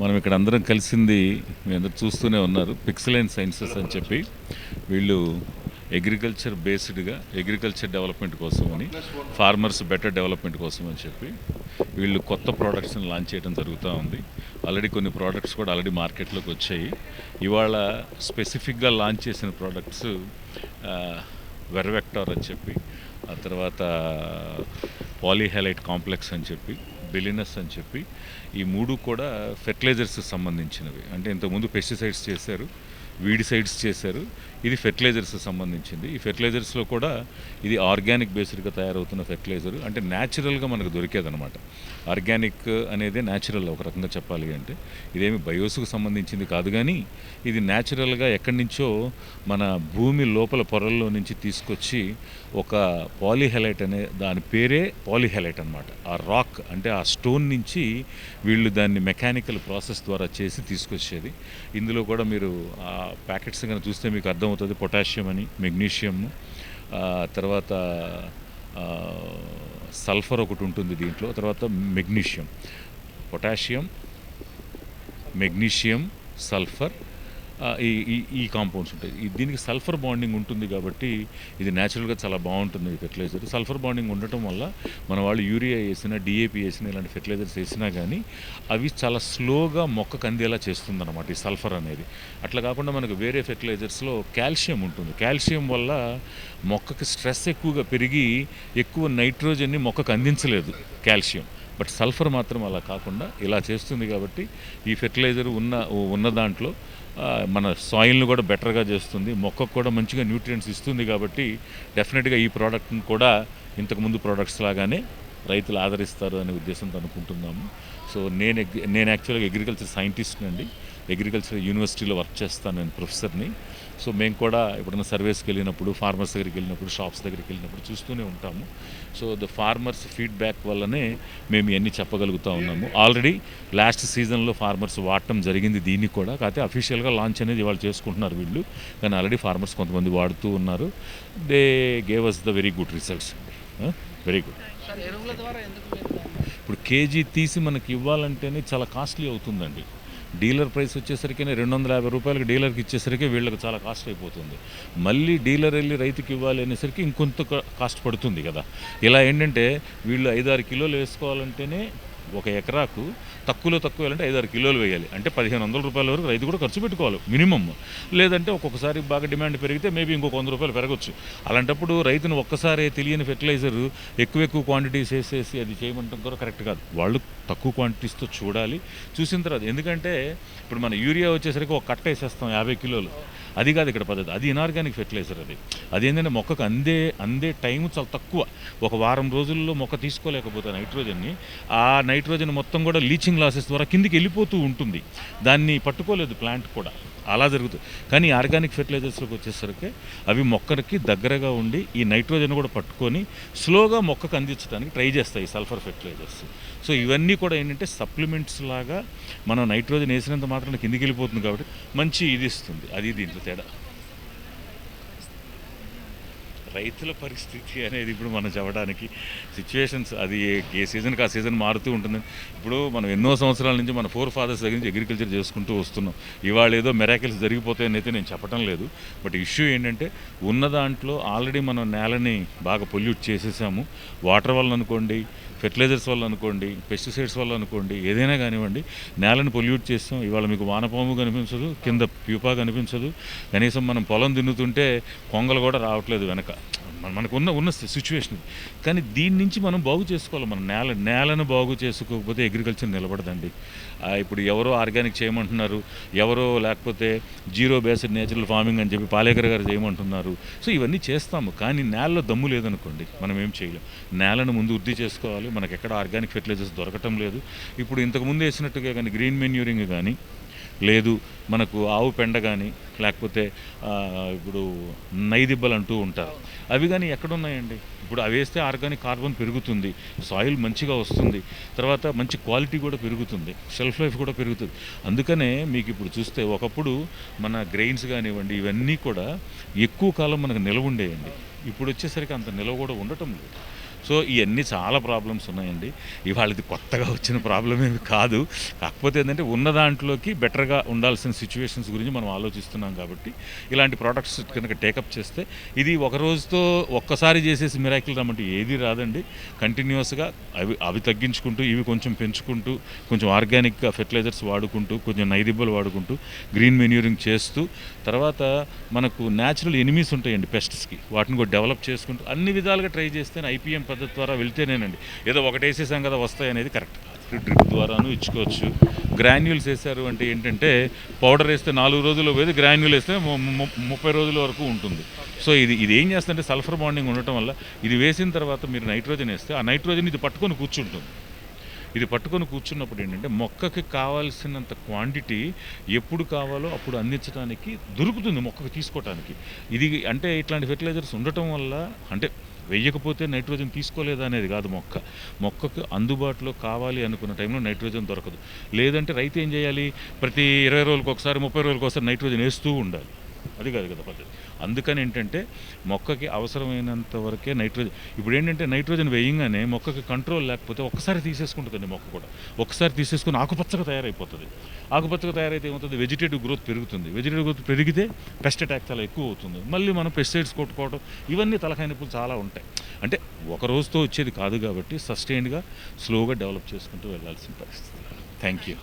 మనం ఇక్కడ అందరం కలిసింది మీ అందరు చూస్తూనే ఉన్నారు. పిక్సలైన్ సైన్సెస్ అని చెప్పి వీళ్ళు అగ్రికల్చర్ బేస్డ్గా అగ్రికల్చర్ డెవలప్మెంట్ కోసం అని ఫార్మర్స్ బెటర్ డెవలప్మెంట్ కోసం అని చెప్పి వీళ్ళు కొత్త ప్రోడక్ట్స్ని లాంచ్ చేయడం జరుగుతూ ఉంది. ఆల్రెడీ కొన్ని ప్రోడక్ట్స్ కూడా ఆల్రెడీ మార్కెట్లోకి వచ్చాయి. ఇవాళ స్పెసిఫిక్గా లాంచ్ చేసిన ప్రోడక్ట్స్ వెర్వెక్టార్ అని చెప్పి ఆ తర్వాత పాలీహైలైట్ కాంప్లెక్స్ అని చెప్పి బెలినస్ అని చెప్పి ఈ మూడు కూడా ఫెర్టిలైజర్స్ సంబంధించినవి. అంటే ఇంతకుముందు పెస్టిసైడ్స్ చేశారు. వీడిసైడ్స్ చేశారు. ఇది ఫెర్టిలైజర్స్ సంబంధించింది. ఈ ఫెర్టిలైజర్స్లో కూడా ఇది ఆర్గానిక్ బేస్డ్గా తయారవుతున్న ఫెర్టిలైజర్ అంటే న్యాచురల్గా మనకు దొరికేదనమాట ఆర్గానిక్ అనేది న్యాచురల్ ఒక రకంగా చెప్పాలి అంటే. ఇదేమి బయోస్కు సంబంధించింది కాదు కానీ ఇది న్యాచురల్గా ఎక్కడి నుంచో మన భూమి లోపల పొరల్లో నుంచి తీసుకొచ్చి ఒక పాలిహెలైట్ అనే దాని పేరే పాలిహెలైట్ అనమాట ఆ రాక్ అంటే ఆ స్టోన్ నుంచి వీళ్ళు దాన్ని మెకానికల్ ప్రాసెస్ ద్వారా చేసి తీసుకొచ్చేది. ఇందులో కూడా మీరు ఆ ప్యాకెట్స్ కనుక చూస్తే మీకు అర్థమవుతుంది పొటాషియం అని మెగ్నీషియం తర్వాత సల్ఫర్ ఒకటి ఉంటుంది దీంట్లో తర్వాత మెగ్నీషియం. పొటాషియం మెగ్నీషియం సల్ఫర్ ఈ ఈ ఈ కాంపౌండ్స్ ఉంటాయి. దీనికి సల్ఫర్ బాండింగ్ ఉంటుంది కాబట్టి ఇది న్యాచురల్గా చాలా బాగుంటుంది ఈ ఫెర్టిలైజర్ సల్ఫర్ బాండింగ్ ఉండటం వల్ల మన వాళ్ళు యూరియా వేసినా డిఏపి వేసినా ఇలాంటి ఫెర్టిలైజర్స్ వేసినా కానీ అవి చాలా స్లోగా మొక్క కందేలా చేస్తుంది అనమాట ఈ సల్ఫర్ అనేది. అట్లా కాకుండా మనకు వేరే ఫెర్టిలైజర్స్లో కాల్షియం ఉంటుంది. కాల్షియం వల్ల మొక్కకి స్ట్రెస్ ఎక్కువగా పెరిగి ఎక్కువ నైట్రోజన్ని మొక్కకు అందించలేదు కాల్షియం బట్ సల్ఫర్ మాత్రం అలా కాకుండా ఇలా చేస్తుంది కాబట్టి ఈ ఫెర్టిలైజర్ ఉన్న ఉన్న దాంట్లో మన సాయిల్ని కూడా బెటర్గా చేస్తుంది మొక్కకు కూడా మంచిగా న్యూట్రియంట్స్ ఇస్తుంది కాబట్టి డెఫినెట్గా ఈ ప్రోడక్ట్ని కూడా ఇంతకుముందు ప్రోడక్ట్స్ లాగానే రైతులు ఆదరిస్తారు అనే ఉద్దేశంతో అనుకుంటున్నాము. సో నేను నేను యాక్చువల్గా అగ్రికల్చర్ సైంటిస్ట్ అండి. అగ్రికల్చర్ యూనివర్సిటీలో వర్క్ చేస్తాను నేను ప్రొఫెసర్ని సో మేము కూడా ఎప్పుడైనా సర్వేస్కి వెళ్ళినప్పుడు ఫార్మర్స్ దగ్గరికి వెళ్ళినప్పుడు షాప్స్ దగ్గరికి వెళ్ళినప్పుడు చూస్తూనే ఉంటాము. సో ద ఫార్మర్స్ ఫీడ్బ్యాక్ వల్లనే మేము ఇవన్నీ చెప్పగలుగుతూ ఉన్నాము. ఆల్రెడీ లాస్ట్ సీజన్లో ఫార్మర్స్ వాడటం జరిగింది దీన్ని కూడా. కాకపోతే అఫీషియల్గా లాంచ్ అనేది వాళ్ళు చేసుకుంటున్నారు వీళ్ళు. కానీ ఆల్రెడీ ఫార్మర్స్ కొంతమంది వాడుతూ ఉన్నారు. They gave us the very good results very good ఇప్పుడు కేజీ తీసి మనకి ఇవ్వాలంటేనే చాలా కాస్ట్లీ అవుతుందండి. డీలర్ ప్రైస్ వచ్చేసరికి రెండు వందల యాభై రూపాయలకి డీలర్కి ఇచ్చేసరికి వీళ్ళకి చాలా కాస్ట్ అయిపోతుంది. మళ్ళీ డీలర్ వెళ్ళి రైతుకి ఇవ్వాలి అనేసరికి ఇంకొంత కాస్ట్ పడుతుంది కదా. ఇలా ఏంటంటే వీళ్ళు ఐదారు కిలోలు వేసుకోవాలంటేనే ఒక ఎకరాకు తక్కువలో తక్కువ వేయాలంటే ఐదారు కిలోలు వేయాలి. అంటే పదిహేను వందల రూపాయల వరకు రైతు కూడా ఖర్చు పెట్టుకోవాలి మినిమమ్ లేదంటే ఒక్కొక్కసారి బాగా డిమాండ్ పెరిగితే మేబీ ఇంకొక వంద రూపాయలు పెరగచ్చు. అలాంటప్పుడు రైతును ఒక్కసారి తెలియని ఫెర్టిలైజర్ ఎక్కువ ఎక్కువ క్వాంటిటీస్ వేసేసి అది చేయమంటాం కూడా కరెక్ట్ కాదు. వాళ్ళు తక్కువ క్వాంటిటీస్తో చూడాలి చూసిన తర్వాత. ఎందుకంటే ఇప్పుడు మన యూరియా వచ్చేసరికి ఒక కట్ట వేసేస్తాం యాభై కిలోలు. అది కాదు ఇక్కడ పద్ధతి. అది ఇనార్గానిక్ ఫెర్టిలైజర్ అది. అది ఏంటంటే మొక్కకు అందే అందే టైం చాలా తక్కువ. ఒక వారం రోజుల్లో మొక్క తీసుకోలేకపోతే నైట్రోజన్ని. ఆ నైట్రోజన్ మొత్తం కూడా లీచింగ్ లాసెస్ ద్వారా కిందికి వెళ్ళిపోతూ ఉంటుంది. దాన్ని పట్టుకోలేదు ప్లాంట్ కూడా. అలా జరుగుతుంది కానీ ఆర్గానిక్ ఫెర్టిలైజర్స్లోకి వచ్చేసరికి అవి మొక్కకి దగ్గరగా ఉండి ఈ నైట్రోజన్ కూడా పట్టుకొని స్లోగా మొక్కకు అందించడానికి ట్రై చేస్తాయి సల్ఫర్ ఫెర్టిలైజర్స్. సో ఇవన్నీ కూడా ఏంటంటే సప్లిమెంట్స్ లాగా మనం నైట్రోజన్ వేసినంత మాత్రం కిందికి వెళ్ళిపోతుంది కాబట్టి మంచి ఇది ఇస్తుంది. అది దీంట్లో తేడా. రైతుల పరిస్థితి అనేది ఇప్పుడు మనం చెప్పడానికి సిచ్యువేషన్స్ అది ఏ- సీజన్కి ఆ సీజన్ మారుతూ ఉంటుంది. ఇప్పుడు మనం ఎన్నో సంవత్సరాల నుంచి మన ఫోర్ ఫాదర్స్ దగ్గర నుంచి అగ్రికల్చర్ చేసుకుంటూ వస్తున్నాం. ఇవాళ ఏదో మెరాకిల్స్ జరిగిపోతాయని అయితే నేను చెప్పడం లేదు. బట్ ఇష్యూ ఏంటంటే ఉన్న దాంట్లో ఆల్రెడీ మనం నేలని బాగా పొల్యూట్ చేసేసాము. వాటర్ వల్ల అనుకోండి ఫెర్టిలైజర్స్ వల్ల అనుకోండి పెస్టిసైడ్స్ వల్ల అనుకోండి ఏదైనా కానివ్వండి నేలను పొల్యూట్ చేస్తాం. ఇవాళ మీకు వానపాము కనిపించదు కింద ప్యూపా కనిపించదు. కనీసం మనం పొలం దున్నుతుంటే కొంగలు కూడా రావట్లేదు వెనక. మనకు ఉన్న ఉన్న సిచ్యువేషన్ కానీ దీని నుంచి మనం బాగు చేసుకోవాలి మన. నేల నేలను బాగు చేసుకోకపోతే అగ్రికల్చర్ నిలబడదండి. ఇప్పుడు ఎవరో ఆర్గానిక్ చేయమంటున్నారు ఎవరో లేకపోతే జీరో బేస్డ్ నేచురల్ ఫార్మింగ్ అని చెప్పి పాలేకర్ గారు చేయమంటున్నారు. సో ఇవన్నీ చేస్తాము కానీ నేలలో దమ్ము లేదనుకోండి మనం ఏం చేయలేం. నేలను ముందు వృద్ధి చేసుకోవాలి మనకి ఎక్కడ ఆర్గానిక్ ఫెర్టిలైజర్స్ దొరకటం లేదు. ఇప్పుడు ఇంతకుముందు వేసినట్టుగా కానీ గ్రీన్ మెన్యూరింగ్ కానీ లేదు మనకు ఆవు పెండ కానీ లేకపోతే ఇప్పుడు నైదిబ్బలు అంటూ ఉంటారు. అవి కానీ ఎక్కడున్నాయండి? ఇప్పుడు అవి వేస్తే ఆర్గానిక్ కార్బన్ పెరుగుతుంది సాయిల్ మంచిగా వస్తుంది తర్వాత మంచి క్వాలిటీ కూడా పెరుగుతుంది షెల్ఫ్ లైఫ్ కూడా పెరుగుతుంది. అందుకనే మీకు ఇప్పుడు చూస్తే ఒకప్పుడు మన గ్రెయిన్స్ కానివ్వండి ఇవన్నీ కూడా ఎక్కువ కాలం మనకు నిలవ ఉండేయండి. ఇప్పుడు వచ్చేసరికి అంత నిలవ కూడా ఉండటం లేదు. సో ఇవన్నీ చాలా ప్రాబ్లమ్స్ ఉన్నాయండి. ఇవాళ ఇది కొత్తగా వచ్చిన ప్రాబ్లం ఏమి కాదు. కాకపోతే ఏంటంటే ఉన్న దాంట్లోకి బెటర్గా ఉండాల్సిన సిచ్యువేషన్స్ గురించి మనం ఆలోచిస్తున్నాం కాబట్టి ఇలాంటి ప్రోడక్ట్స్ కనుక టేకప్ చేస్తే ఇది ఒక రోజుతో ఒక్కసారి చేసేసి మిరాకిల్ రమ్మంటే ఏది రాదండి. కంటిన్యూస్గా అవి అవి తగ్గించుకుంటూ ఇవి కొంచెం పెంచుకుంటూ కొంచెం ఆర్గానిక్ ఫెర్టిలైజర్స్ వాడుకుంటూ కొంచెం నైదిబ్బలు వాడుకుంటూ గ్రీన్ మెన్యూరింగ్ చేస్తూ తర్వాత మనకు న్యాచురల్ ఎనిమీస్ ఉంటాయండి పెస్ట్స్కి. వాటిని కూడా డెవలప్ చేసుకుంటూ అన్ని విధాలుగా ట్రై చేస్తే ఐపీఎం పద్ధతి ద్వారా వెళ్తేనేనండి. ఏదో ఒకటి వేసేసాం కదా వస్తాయి అనేది కరెక్ట్. డ్రిప్ ద్వారాను ఇచ్చుకోవచ్చు. గ్రాన్యూల్స్ వేసారు అంటే ఏంటంటే పౌడర్ వేస్తే నాలుగు రోజులు పోయేది గ్రాన్యూల్ వేస్తే ముప్పై రోజుల వరకు ఉంటుంది. సో ఇది ఇది ఏం చేస్తుందంటే సల్ఫర్ బాండింగ్ ఉండటం వల్ల ఇది వేసిన తర్వాత మీరు నైట్రోజన్ వేస్తే ఆ నైట్రోజన్ ఇది పట్టుకొని కూర్చుంటుంది. ఇది పట్టుకొని కూర్చున్నప్పుడు ఏంటంటే మొక్కకి కావాల్సినంత క్వాంటిటీ ఎప్పుడు కావాలో అప్పుడు అందించడానికి దొరుకుతుంది మొక్కకు తీసుకోవటానికి ఇది అంటే ఇట్లాంటి ఫెర్టిలైజర్స్ ఉండటం వల్ల అంటే వేయకపోతే నైట్రోజన్ తీసుకోలేదా అనేది కాదు మొక్క. మొక్కకు అందుబాటులో కావాలి అనుకున్న టైంలో నైట్రోజన్ దొరకదు. లేదంటే రైతు ఏం చేయాలి? ప్రతి ఇరవై రోజులకు ఒకసారి ముప్పై రోజులకు ఒకసారి నైట్రోజన్ వేస్తూ ఉండాలి. అది కాదు కదా పద్ధతి. అందుకని ఏంటంటే మొక్కకి అవసరమైనంత వరకే నైట్రోజన్ ఇప్పుడు ఏంటంటే నైట్రోజన్ వేయంగానే మొక్కకి కంట్రోల్ లేకపోతే ఒక్కసారి తీసేసుకుంటుందండి మొక్క కూడా. ఒకసారి తీసేసుకుని ఆకుపచ్చగా తయారైపోతుంది. ఆకుపచ్చగా తయారైతే ఏమవుతుంది? వెజిటేటివ్ గ్రోత్ పెరుగుతుంది. వెజిటేటివ్ గ్రోత్ పెరిగితే పెస్ట్ అటాక్ చాలా ఎక్కువ అవుతుంది. మళ్ళీ మనం పెస్టిసైడ్స్ కొట్టుకోవడం ఇవన్నీ తలకాయ నొప్పులు చాలా ఉంటాయి. అంటే ఒక రోజుతో వచ్చేది కాదు కాబట్టి సస్టైన్గా స్లోగా డెవలప్ చేసుకుంటూ వెళ్ళాల్సిన పరిస్థితి. Thank you